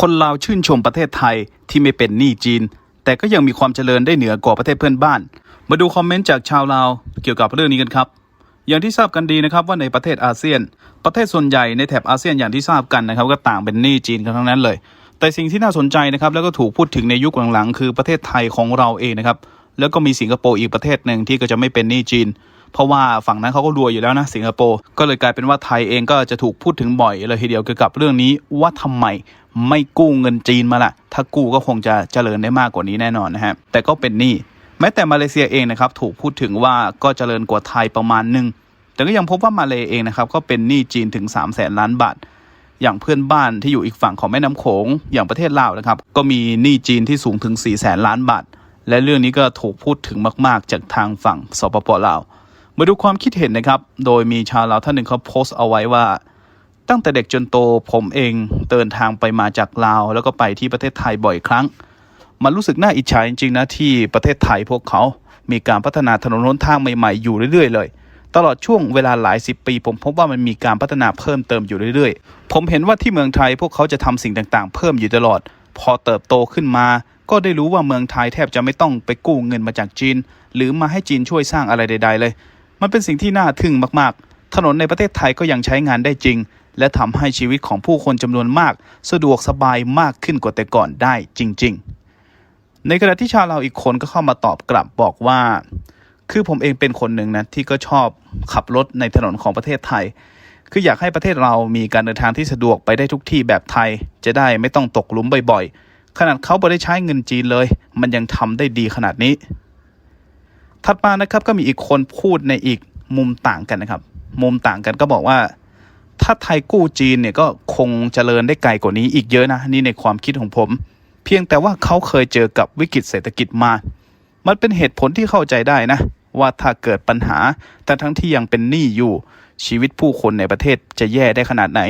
คนลาวชื่นชมประเทศไทยที่ไม่เป็นหนี้จีน แต่ก็ยังมีความเจริญได้เหนือกว่าประเทศเพื่อนบ้าน มาดูคอมเมนต์จากชาวลาวเกี่ยวกับเรื่องนี้กันครับ อย่างที่ทราบกันดีนะครับว่าในประเทศอาเซียน ประเทศส่วนใหญ่ในแถบอาเซียนอย่างที่ทราบกันนะครับ ก็ต่างเป็นหนี้จีนกันทั้งนั้นเลย แต่สิ่งที่น่าสนใจนะครับแล้วก็ถูกพูดถึงในยุคหลังๆ คือประเทศไทยของเราเองนะครับแล้วก็มีสิงคโปร์อีกประเทศหนึ่งที่ก็จะไม่เป็นหนี้จีน เพราะว่าฝั่งนั้นเขาก็รวยอยู่แล้วนะสิงคโปร์ก็เลยกลายเป็นว่าไทยเองก็จะถูกพูดถึงบ่อยเลยทีเดียวเกี่ยวกับเรื่องนี้ว่าทำไมไม่กู้เงินจีนมาล่ะ ถ้ากู้ก็คงจะเจริญได้มากกว่านี้แน่นอนนะฮะแต่ก็เป็นหนี้แม้แต่มาเลเซียเองนะครับถูกพูดถึงว่าก็เจริญกว่าไทยประมาณหนึ่งแต่ก็ยังพบว่ามาเลเองนะครับก็เป็นหนี้จีนถึง3 0 0แสนล้านบาทอย่างเพื่อนบ้านที่อยู่อีกฝั่งของแม่น้ำโขงอย่างประเทศลาวนะครับ ก็มีหนี้จีนที่สูงถึง4 0 0แสนล้านบาท และเรื่องนี้ก็ถูกพูดถึงมาก ๆ จากทางฝั่งสปปลาว มาดูความคิดเห็นนะครับ โดยมีชาวลาวท่านหนึ่งเขาโพสต์เอาไว้ว่า ตั้งแต่เด็กจนโตผมเองเดินทางไปมาจากลาว แล้วก็ไปที่ประเทศไทยบ่อยครั้ง มันรู้สึกน่าอิจฉาจริงๆนะที่ประเทศไทยพวกเขา มีการพัฒนาถนนหนทางใหม่ๆอยู่เรื่อยๆ เลย ตลอดช่วงเวลาหลายสิบปี ผมพบว่ามันมีการพัฒนาเพิ่มเติมอยู่เรื่อยๆ ผมเห็นว่าที่เมืองไทยพวกเขาจะทำสิ่งต่างๆ เพิ่มอยู่ตลอด พอเติบโตขึ้นมาก็ได้รู้ว่าเมืองไทยแทบจะไม่ต้องไปกู้เงินมาจากจีน หรือมาให้จีนช่วยสร้างอะไรใด ๆ เลย มันเป็นสิ่งที่น่าทึ่งมากๆ ถนนในประเทศไทยก็ยังใช้งานได้จริง และทำให้ชีวิตของผู้คนจำนวนมาก สะดวกสบายมากขึ้นกว่าแต่ก่อนได้จริง ๆ ในขณะที่ชาวเราอีกคนก็เข้ามาตอบกลับบอกว่า คือผมเองเป็นคนหนึ่งนะที่ก็ชอบขับรถในถนนของประเทศไทย คืออยากให้ประเทศเรามีการเดินทางที่สะดวกไปได้ทุกที่แบบไทย จะได้ไม่ต้องตกหลุมบ่อยๆ ขนาดเขาไม่ได้ใช้เงินจีนเลย มันยังทำได้ดีขนาดนี้ ถัดมานะครับก็มีอีกคนพูดในอีกมุมต่างกันนะครับ มุมต่างกันก็บอกว่า ถ้าไทยกู้จีนเนี่ยก็คงเจริญได้ไกลกว่านี้อีกเยอะนะนี่ในความคิดของผม เพียงแต่ว่าเขาเคยเจอกับวิกฤตเศรษฐกิจมา มันเป็นเหตุผลที่เข้าใจได้นะ ว่าถ้าเกิดปัญหา แต่ทั้งที่ยังเป็นหนี้อยู่ชีวิตผู้คนในประเทศจะแย่ได้ขนาดไหน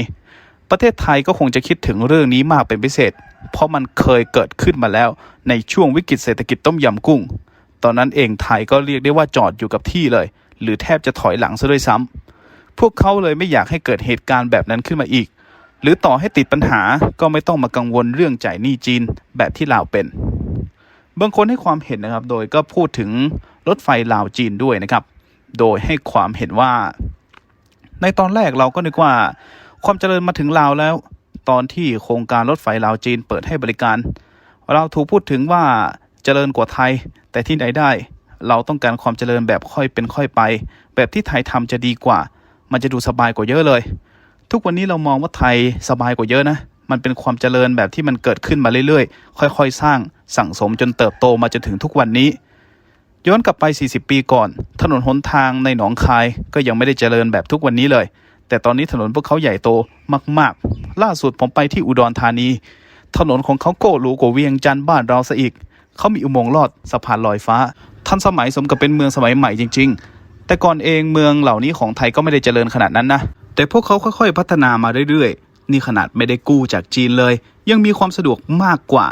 ประเทศไทยก็คงจะคิดถึงเรื่องนี้มากเป็นพิเศษ เพราะมันเคยเกิดขึ้นมาแล้วในช่วงวิกฤตเศรษฐกิจต้มยำกุ้ง ตอนนั้นเองไทยก็เรียกได้ว่าจอดอยู่กับที่เลย หรือแทบจะถอยหลังซะด้วยซ้ำพวกเขาเลยไม่อยากให้เกิดเหตุการณ์แบบนั้นขึ้นมาอีก หรือต่อให้ติดปัญหาก็ไม่ต้องมากังวลเรื่องจ่ายหนี้จีนแบบที่ลาวเป็น บางคนให้ความเห็นนะครับ โดยก็พูดถึงรถไฟลาวจีนด้วยนะครับ โดยให้ความเห็นว่า ในตอนแรกเราก็นึกว่า ความเจริญมาถึงลาวแล้ว ตอนที่โครงการรถไฟลาวจีนเปิดให้บริการ เราถูกพูดถึงว่าเจริญกว่าไทย แต่ที่ไหนได้ เราต้องการความเจริญแบบค่อยเป็นค่อยไป แบบที่ไทยทำจะดีกว่า มันจะดูสบายกว่าเยอะเลย ทุกวันนี้เรามองว่าไทยสบายกว่าเยอะนะมันเป็นความเจริญแบบที่มันเกิดขึ้นมาเรื่อยๆ ค่อยๆ สร้างสั่งสมจนเติบโตมาจนถึงทุกวันนี้ ย้อนกลับไป 40 ปีก่อน ถนนหนทางในหนองคายก็ยังไม่ได้เจริญแบบทุกวันนี้เลย แต่ตอนนี้ถนนพวกเขาใหญ่โตมาก ๆ ล่าสุดผมไปที่อุดรธานี ถนนของเขาโก้หรูกว่าเวียงจันทร์บ้านเราซะอีก เขามีอุโมงค์ลอดสะพานลอยฟ้า ทันสมัยสมกับเป็นเมืองสมัยใหม่จริง ๆ แต่ก่อนเองเมืองเหล่านี้ของไทยก็ไม่ได้เจริญขนาดนั้นนะ แต่พวกเขาค่อยๆ พัฒนามาเรื่อยๆ นี่ขนาดไม่ได้กู้จากจีนเลย ยังมีความสะดวกมากกว่า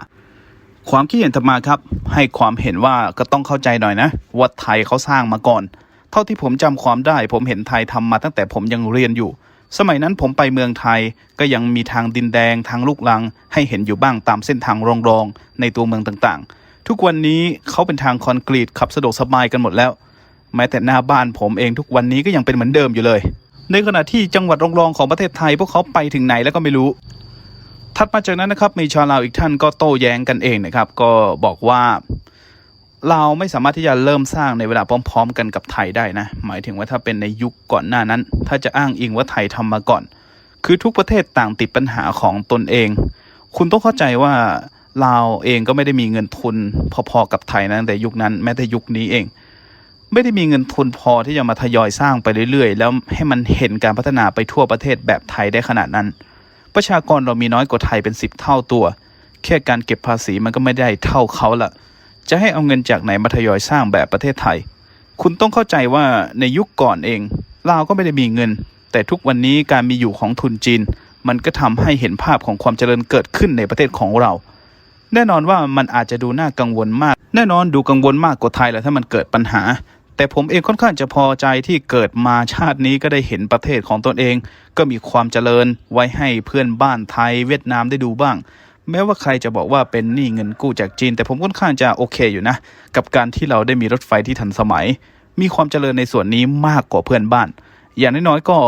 ความคิดเห็นถัดมาครับ ให้ความเห็นว่าก็ต้องเข้าใจหน่อยนะว่าไทยเขาสร้างมาก่อน เท่าที่ผมจำความได้ ผมเห็นไทยทำมาตั้งแต่ผมยังเรียนอยู่สมัยนั้นผมไปเมืองไทยก็ยังมีทางดินแดงทางลูกลัง ให้เห็นอยู่บ้างตามเส้นทางรองๆในตัวเมืองต่างๆ ทุกวันนี้เขาเป็นทางคอนกรีตขับสะดวกสบายกันหมดแล้ว แม้แต่หน้าบ้านผมเองทุกวันนี้ก็ยังเป็นเหมือนเดิมอยู่เลย ในขณะที่จังหวัดรองๆของประเทศไทย พวกเขาไปถึงไหนแล้วก็ไม่รู้ ถัดมาจากนั้นนะครับมีชาวลาวอีกท่านก็โต้แย้งกันเองนะครับ ก็บอกว่าเราไม่สามารถที่จะเริ่มสร้างในเวลาพร้อม ๆ กันกับไทยได้นะ หมายถึงว่าถ้าเป็นในยุคก่อนหน้านั้น ถ้าจะอ้างอิงว่าไทยทำมาก่อน คือทุกประเทศต่างติดปัญหาของตนเอง คุณต้องเข้าใจว่า ลาวเองก็ไม่ได้มีเงินทุนพอๆกับไทยนะตั้งแต่ยุคนั้นแม้แต่ยุคนี้เอง ไม่ได้มีเงินทุนพอที่จะมาทยอยสร้างไปเรื่อยๆ แล้วให้มันเห็นการพัฒนาไปทั่วประเทศแบบไทยได้ขนาดนั้น ประชากรเรามีน้อยกว่าไทยเป็นสิบเท่าตัว แค่การเก็บภาษีมันก็ไม่ได้เท่าเขาละจะให้เอาเงินจากไหนมาทยอยสร้างแบบประเทศไทย คุณต้องเข้าใจว่าในยุคก่อนเองลาวก็ไม่ได้มีเงิน แต่ทุกวันนี้การมีอยู่ของทุนจีน มันก็ทำให้เห็นภาพของความเจริญเกิดขึ้นในประเทศของเรา แน่นอนว่ามันอาจจะดูน่ากังวลมาก แน่นอนดูกังวลมากกว่าไทยแหละถ้ามันเกิดปัญหา แต่ผมเองค่อนข้างจะพอใจที่เกิดมาชาตินี้ก็ได้เห็นประเทศของตนเอง ก็มีความเจริญไว้ให้เพื่อนบ้านไทยเวียดนามได้ดูบ้าง แม้ว่าใครจะบอกว่าเป็นหนี้เงินกู้จากจีน แต่ผมค่อนข้างจะโอเคอยู่นะ กับการที่เราได้มีรถไฟที่ทันสมัย มีความเจริญในส่วนนี้มากกว่าเพื่อนบ้าน อย่างน้อยๆก็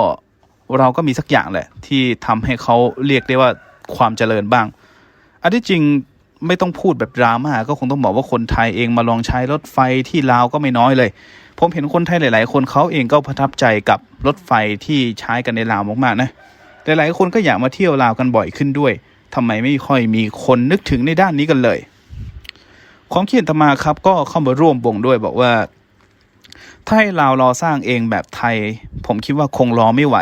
เราก็มีสักอย่างแหละ ที่ทำให้เขาเรียกได้ว่าความเจริญบ้าง อันที่จริง ไม่ต้องพูดแบบดราม่าก็คงต้องบอกว่าคนไทยเองมาลองใช้รถไฟที่ลาวก็ไม่น้อยเลย ผมเห็นคนไทยหลาย ๆ คนเขาเองก็ประทับใจกับรถไฟที่ใช้กันในลาวมากๆนะหลายๆคนก็อยากมาเที่ยวลาวกันบ่อยขึ้นด้วยทำไมไม่ค่อยมีคนนึกถึงในด้านนี้กันเลยของเขียนตมาครับก็เข้ามาร่วมวงด้วยบอกว่าถ้าให้ลาวรอสร้างเองแบบไทย ผมคิดว่าคงรอไม่ไหว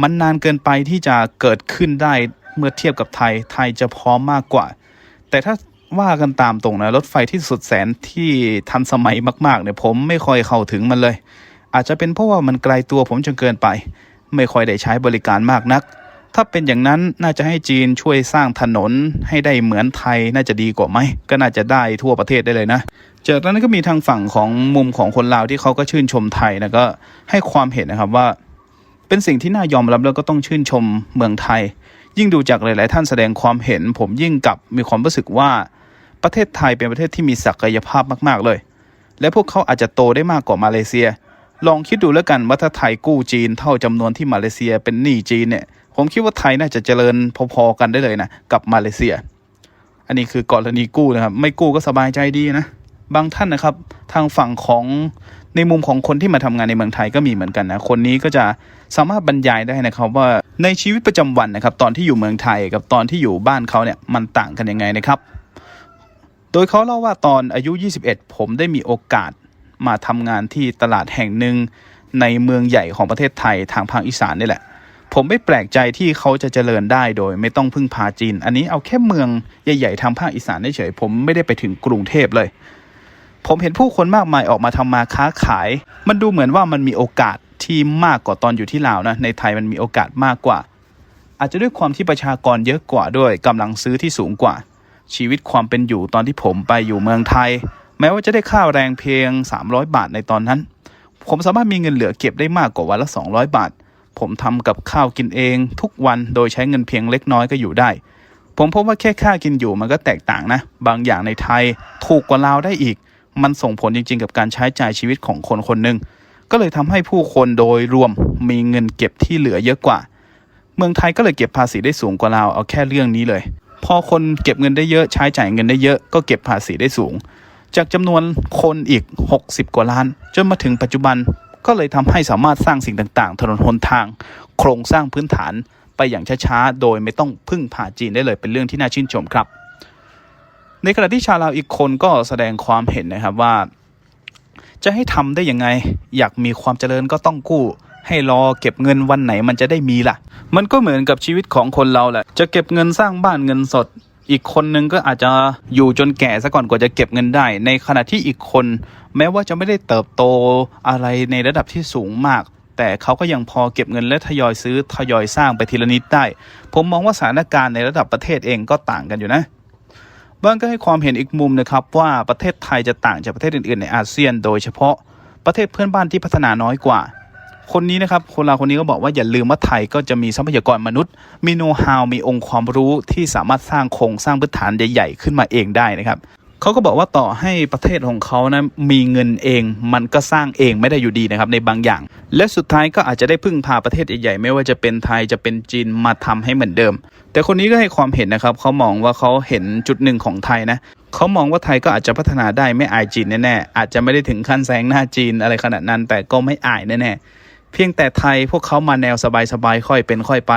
มันนานเกินไปที่จะเกิดขึ้นได้เมื่อเทียบกับไทย ไทยจะพร้อมมากกว่า แต่ถ้าว่ากันตามตรงนะ รถไฟที่สุดแสนที่ทันสมัยมากๆเนี่ยผมไม่ค่อยเข้าถึงมันเลย อาจจะเป็นเพราะว่ามันไกลตัวผมจนเกินไป ไม่ค่อยได้ใช้บริการมากนัก ถ้าเป็นอย่างนั้นน่าจะให้จีนช่วยสร้างถนนให้ได้เหมือนไทยน่าจะดีกว่าไหม ก็น่าจะได้ทั่วประเทศได้เลยนะจากนั้นก็มีทางฝั่งของมุมของคนลาวที่เขาก็ชื่นชมไทยนะก็ให้ความเห็นนะครับว่า เป็นสิ่งที่น่ายอมรับแล้วก็ต้องชื่นชมเมืองไทย ยิ่งดูจากหลาย ๆ ท่านแสดงความเห็น ผมยิ่งกับมีความรู้สึกว่าประเทศไทยเป็นประเทศที่มีศักยภาพมาก ๆ เลย และพวกเขาอาจจะโตได้มากกว่ามาเลเซีย ลองคิดดูแล้วกันว่าถ้าไทยกู้จีน เท่าจำนวนที่มาเลเซียเป็นหนี้จีนเนี่ย ผมคิดว่าไทยน่าจะเจริญพอ ๆ กันได้เลยนะกับมาเลเซีย อันนี้คือกรณีกู้นะครับ ไม่กู้ก็สบายใจดีนะ บางท่านนะครับ ทางฝั่งของในมุมของคนที่มาทำงานในเมืองไทยก็มีเหมือนกันนะ คนนี้ก็จะสามารถบรรยายได้นะครับว่าในชีวิตประจำวันนะครับ ตอนที่อยู่เมืองไทยกับตอนที่อยู่บ้านเขาเนี่ยมันต่างกันยังไงนะครับ โดยเขาเล่าว่าตอนอายุ 21 ผมได้มีโอกาสมาทำงานที่ตลาดแห่งหนึ่งในเมืองใหญ่ของประเทศไทยทางภาคอีสานนี่แหละ ผมไม่แปลกใจที่เขาจะเจริญได้โดยไม่ต้องพึ่งพาจีน อันนี้เอาแค่เมืองใหญ่ ๆทางภาคอีสานเฉยๆผมไม่ได้ไปถึงกรุงเทพเลย ผมเห็นผู้คนมากมายออกมาทำมาค้าขาย มันดูเหมือนว่ามันมีโอกาสที่มากกว่าตอนอยู่ที่ลาวนะ ในไทยมันมีโอกาสมากกว่า อาจจะด้วยความที่ประชากรเยอะกว่าด้วยกำลังซื้อที่สูงกว่า ชีวิตความเป็นอยู่ตอนที่ผมไปอยู่เมืองไทย แม้ว่าจะได้ค่าแรงเพียง 300 บาทในตอนนั้น ผมสามารถมีเงินเหลือเก็บได้มากกว่าวันละ 200 บาท ผมทำกับข้าวกินเองทุกวันโดยใช้เงินเพียงเล็กน้อยก็อยู่ได้ผมพบว่าแค่ค่ากินอยู่มันก็แตกต่างนะ บางอย่างในไทยถูกกว่าลาวได้อีก มันส่งผลจริง ๆ กับการใช้จ่ายชีวิตของคนคนหนึ่งก็เลยทำให้ผู้คนโดยรวมมีเงินเก็บที่เหลือเยอะกว่า เมืองไทยก็เลยเก็บภาษีได้สูงกว่าลาวเอาแค่เรื่องนี้เลย พอคนเก็บเงินได้เยอะใช้จ่ายเงินได้เยอะก็เก็บภาษีได้สูง จากจำนวนคนอีก 60 กว่าล้าน จนมาถึงปัจจุบันก็เลยทำให้สามารถสร้างสิ่งต่างๆ ถนนหนทาง โครงสร้างพื้นฐานไปอย่างช้าๆ โดยไม่ต้องพึ่งพาจีนได้เลยเป็นเรื่องที่น่าชื่นชมครับ ในขณะที่ชาวลาวอีกคนก็แสดงความเห็นนะครับว่า จะให้ทำได้ยังไง อยากมีความเจริญก็ต้องกู้ ให้รอเก็บเงินวันไหนมันจะได้มีล่ะ มันก็เหมือนกับชีวิตของคนเราแหละ จะเก็บเงินสร้างบ้านเงินสด อีกคนนึงก็อาจจะอยู่จนแก่ซะก่อนกว่าจะเก็บเงินได้ ในขณะที่อีกคน แม้ว่าจะไม่ได้เติบโตอะไรในระดับที่สูงมากแต่เขาก็ยังพอเก็บเงินและทยอยซื้อทยอยสร้างไปทีละนิดได้ ผมมองว่าสถานการณ์ในระดับประเทศเองก็ต่างกันอยู่นะ บางก็ให้ความเห็นอีกมุมนะครับว่าประเทศไทยจะต่างจากประเทศอื่นๆในอาเซียน โดยเฉพาะประเทศเพื่อนบ้านที่พัฒนาน้อยกว่า คนนี้นะครับคนลาวคนนี้ก็บอกว่าอย่าลืมว่าไทยก็จะมีทรัพยากรมนุษย์ มีโน้ตฮาวมีองค์ความรู้ที่สามารถสร้างโครงสร้างพื้นฐานใหญ่ๆขึ้นมาเองได้นะครับเขาก็บอกว่าต่อให้ประเทศของเขานะมีเงินเอง มันก็สร้างเองไม่ได้อยู่ดีนะครับในบางอย่าง และสุดท้ายก็อาจจะได้พึ่งพาประเทศใหญ่ๆไม่ว่าจะเป็นไทยจะเป็นจีนมาทำให้เหมือนเดิม แต่คนนี้ก็ให้ความเห็นนะครับเขามองว่าเขาเห็นจุดหนึ่งของไทยนะเขามองว่าไทยก็อาจจะพัฒนาได้ไม่อายจีนแน่ๆอาจจะไม่ได้ถึงขั้นแซงหน้าจีนอะไรขนาดนั้น แต่ก็ไม่อายแน่ๆเพียงแต่ไทยพวกเขามาแนวสบายๆค่อยเป็นค่อยไป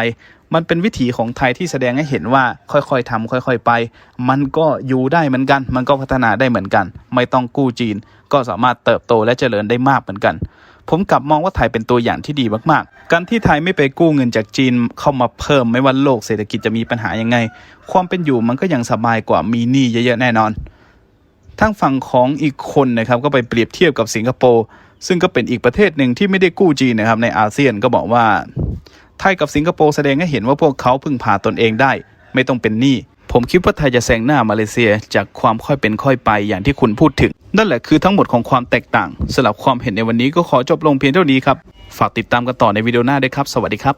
มันเป็นวิถีของไทยที่แสดงให้เห็นว่าค่อยๆทำค่อยๆไป มันก็อยู่ได้เหมือนกัน มันก็พัฒนาได้เหมือนกัน ไม่ต้องกู้จีน ก็สามารถเติบโตและเจริญได้มากเหมือนกัน ผมกลับมองว่าไทยเป็นตัวอย่างที่ดีมากๆ การที่ไทยไม่ไปกู้เงินจากจีนเข้ามาเพิ่มไม่ว่าโลกเศรษฐกิจจะมีปัญหายังไง ความเป็นอยู่มันก็ยังสบายกว่ามีหนี้เยอะๆแน่นอนทางฝั่งของอีกคนนะครับก็ไปเปรียบเทียบกับสิงคโปร์ซึ่งก็เป็นอีกประเทศหนึ่งที่ไม่ได้กู้จีนนะครับในอาเซียนก็บอกว่า ไทยกับสิงคโปร์แสดงให้เห็นว่าพวกเขาพึ่งพาตนเองได้ ไม่ต้องเป็นหนี้ผมคิดว่าไทยจะแซงหน้ามาเลเซียจากความค่อยเป็นค่อยไปอย่างที่คุณพูดถึง นั่นแหละคือทั้งหมดของความแตกต่างสำหรับความเห็นในวันนี้ก็ขอจบลงเพียงเท่านี้ครับ ฝากติดตามกันต่อในวิดีโอหน้าด้วยครับ สวัสดีครับ